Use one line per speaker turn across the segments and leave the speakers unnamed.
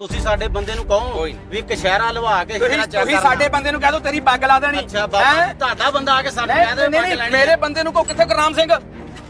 ਤੁਸੀਂ ਸਾਡੇ ਬੰਦੇ ਨੂੰ ਕਹੋ
ਕੋਈ
ਵੀ ਕਸ਼ਹਿਰਾ ਲਵਾ ਕੇ
ਤੁਸੀਂ
ਸ਼ਹਿਰਾ ਚੱਕ
ਤੁਸੀਂ ਸਾਡੇ ਬੰਦੇ ਨੂੰ ਕਹਿ ਦੋ ਤੇਰੀ ਪੱਗ ਲਾ ਦੇਣੀ।
ਅੱਛਾ ਬਾਬਾ ਤੁਹਾਡਾ ਬੰਦਾ ਆ ਕੇ ਸਾਨੂੰ ਕਹਿ ਦੇ
ਨਹੀਂ ਨਹੀਂ ਮੇਰੇ ਬੰਦੇ ਨੂੰ ਕੋ ਕਿੱਥੇ ਗੁਰਨਾਮ ਸਿੰਘ?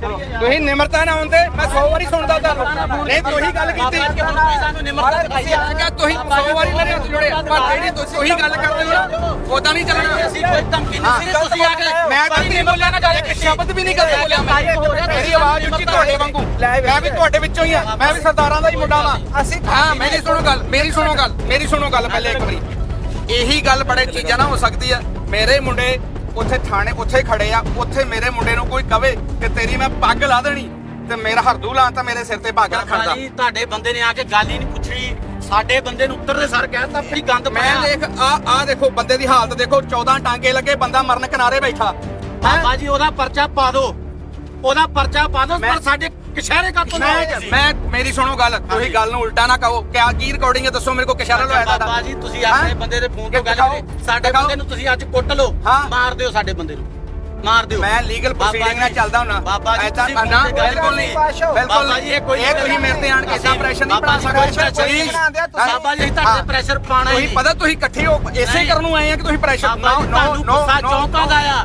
ਤੁਸੀਂ ਨਿਮਰਤਾ ਨਾ ਆਉਂਦੇ ਮੈਂ 100 ਵਾਰੀ ਸੁਣਦਾ ਤੁਹਾਨੂੰ। ਨਹੀਂ ਤੁਸੀਂ ਗੱਲ ਕੀਤੀ।
ਤੁਸੀਂ ਸਾਨੂੰ ਨਿਮਰਤਾ ਦਿਖਾਈ
ਤੁਸੀਂ ਆ ਗਿਆ ਤੁਸੀਂ 100 ਵਾਰੀ ਮੇਰੇ ਹੱਥ ਜੋੜੇ ਪਰ ਜਿਹੜੀ ਤੁਸੀਂ ਉਹੀ ਗੱਲ ਕਰਦੇ ਹੋ ਨਾ ਉਦਾਂ ਨਹੀਂ ਚੱਲਣਾ।
ਅਸੀਂ ਕੋਈ ਧਮਕੀ ਨਹੀਂ ਸੀ ਤੁਸੀਂ ਆ ਕੇ
ਮੈਂ ਨਹੀਂ ਬੋਲਿਆ ਨਾ ਗੱਲ ਇੱਕ ਸ਼ਬਦ ਵੀ ਨਹੀਂ ਕਰਦੇ ਬੋਲਿਆ ਮੈਂ ਮੇਰੀ ਆਵਾਜ਼ ਉੱਚੀ ਤੁਹਾਡੇ ਵਾਂਗੂ। ਮੈਂ ਵੀ ਤੁਹਾਡੇ ਵਿੱਚੋਂ ਹੀ ਆ ਮੈਂ ਵੀ ਸਰਦਾਰਾਂ ਦਾ ਹੀ ਮੁੰਡਾ ਵਾਂ। ਅਸੀਂ ਹਾਂ ਮੇਰੀ ਸੁਣੋ ਗੱਲ ਮੇਰੀ ਸੁਣੋ ਗੱਲ ਮੇਰੀ ਸੁਣੋ ਗੱਲ ਪਹਿਲੇ ਇੱਕ ਵਾਰੀ। ਇਹੀ ਗੱਲ ਬੜੇ ਚੀਜ਼ਾਂ ਨਾ ਹੋ ਸਕਦੀ ਆ ਮੇਰੇ ਮੁੰਡੇ ਉੱਥੇ ਥਾਣੇ ਉੱਥੇ ਖੜੇ ਆ ਉੱਥੇ ਮੇਰੇ ਮੁੰਡੇ ਨੂੰ ਕੋਈ ਕਵੇ ਕਿ ਤੇਰੀ ਮੈਂ ਪੱਗ ਲਾ ਦੇਣੀ ਤੇ ਮੇਰਾ ਹਰਦੂ ਲਾਂ ਤਾਂ ਮੇਰੇ ਸਿਰ ਤੇ ਪੱਗ ਰੱਖਣ
ਬਾਬਾ
ਦਾ।
ਜੀ ਤੁਹਾਡੇ ਬੰਦੇ ਨੇ ਆ ਕੇ ਗੱਲ ਹੀ ਨਹੀਂ ਪੁੱਛੀ ਸਾਡੇ ਬੰਦੇ ਨੂੰ ਉੱਤਰਦੇ ਸਰ ਕਹਿਤਾ ਆਪਣੀ ਗੰਦ
ਮੈਂ
ਪਾਇਆ।
ਦੇਖ ਆ ਆ ਦੇਖੋ ਬੰਦੇ ਦੀ ਹਾਲਤ ਦੇਖੋ 14 ਟਾਂਕੇ ਲੱਗੇ ਬੰਦਾ ਮਰਨ ਕਿਨਾਰੇ ਬੈਠਾ।
ਬਾਬਾ ਜੀ ਉਹਦਾ ਪਰਚਾ ਪਾ ਦਿਓ। ਉਹਦਾ ਪਰਚਾ ਪਾ
ਮੈਂ-
ਪਰ ਸਾਡੇ ਕਸ਼ਹਿਰੇ ਕਾ ਤੋਂ
ਮੈਂ ਮੇਰੀ ਸੁਣੋ ਗੱਲ ਤੁਸੀਂ ਗੱਲ ਨੂੰ ਉਲਟਾ ਨਾ ਕਹੋ। ਕਿਆ ਕੀ ਰਿਕਾਰਡਿੰਗ ਹੈ ਦੱਸੋ ਮੇਰੇ ਕੋਲ ਕਿਸ਼ਾਰਾ ਲੋਇਆ
ਬਾਬਾ
ਤੁਹਾਡਾ।
ਜੀ ਤੁਸੀਂ ਆਪਣੇ
ਹਾਂ?
ਬੰਦੇ ਦੇ ਫੋਨ ਤੋਂ ਗੱਲ ਸਾਡੇ। ਬੰਦੇ ਨੂੰ ਤੁਸੀਂ ਅੱਜ ਕੁੱਟ ਲਓ।
ਹਾਂ।
ਮਾਰ ਦਿਓ ਸਾਡੇ ਬੰਦੇ ਨੂੰ। ਮਾਰ ਦਿਓ।
ਮੈਂ ਲੀਗਲ
ਬਾਬਾ
ਪ੍ਰੋਸੀਡਿੰਗ ਨਾਲ ਚੱਲਦਾ ਹੁੰਨਾ
ਬਾਬਾ ਜੀ
ਐਦਾਂ ਕਰਨਾ ਬਿਲਕੁਲ ਨਹੀਂ। ਬਿਲਕੁਲ
ਬਾਬਾ ਜੀ ਇਹ ਕੋਈ
ਇਹ ਤੁਸੀਂ ਮੇਰੇ ਤੇ ਆਣ ਕੇ ਇਦਾਂ ਪ੍ਰੈਸ਼ਰ ਨਹੀਂ ਬਣਾ ਸਕਦੇ
ਬਾਬਾ ਜੀ ਤੁਹਾਡੇ ਪ੍ਰੈਸ਼ਰ ਪਾਣਾ
ਤੁਸੀਂ ਪਤਾ ਤੁਸੀਂ ਇਕੱਠੇ ਹੋ ਇਸੇ
ਨਹੀਂ।
ਕਰਨ ਨੂੰ ਆਏ ਆ ਕਿ ਤੁਸੀਂ ਪ੍ਰੈਸ਼ਰ
ਬਾਬਾ ਜੀ ਤੁਹਾਨੂੰ ਗੁੱਸਾ ਚੌਂਕਾ ਦਾ ਆ।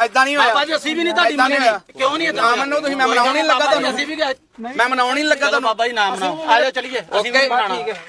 ਐਦਾਂ ਨਹੀਂ ਹੋਇਆ।
ਬਾਬਾ ਜੀ ਅਸੀਂ ਵੀ ਨਹੀਂ ਤੁਹਾਡੀ ਮੰਨਣੀ।
ਹੋਇਆ।
ਕਿਉਂ ਨਹੀਂ
ਨਾ ਮੰਨੋ ਤੁਸੀਂ ਮੈਂ ਮਨਾਉਣ ਨਹੀਂ ਲੱਗਾ ਤੁਹਾਨੂੰ।
ਅਸੀਂ ਵੀ
ਮੈਂ ਮਨਾਉਣ ਨਹੀਂ ਲੱਗਾ ਤੁਹਾਨੂੰ।
ਬਾਬਾ ਜੀ ਨਾਮ ਬਣਾਓ ਆ ਜਾਓ ਚਲੀਏ। ਅਸੀਂ ਵੀ ਬਣਾਉਣਾ।
ਠੀਕ ਹੈ।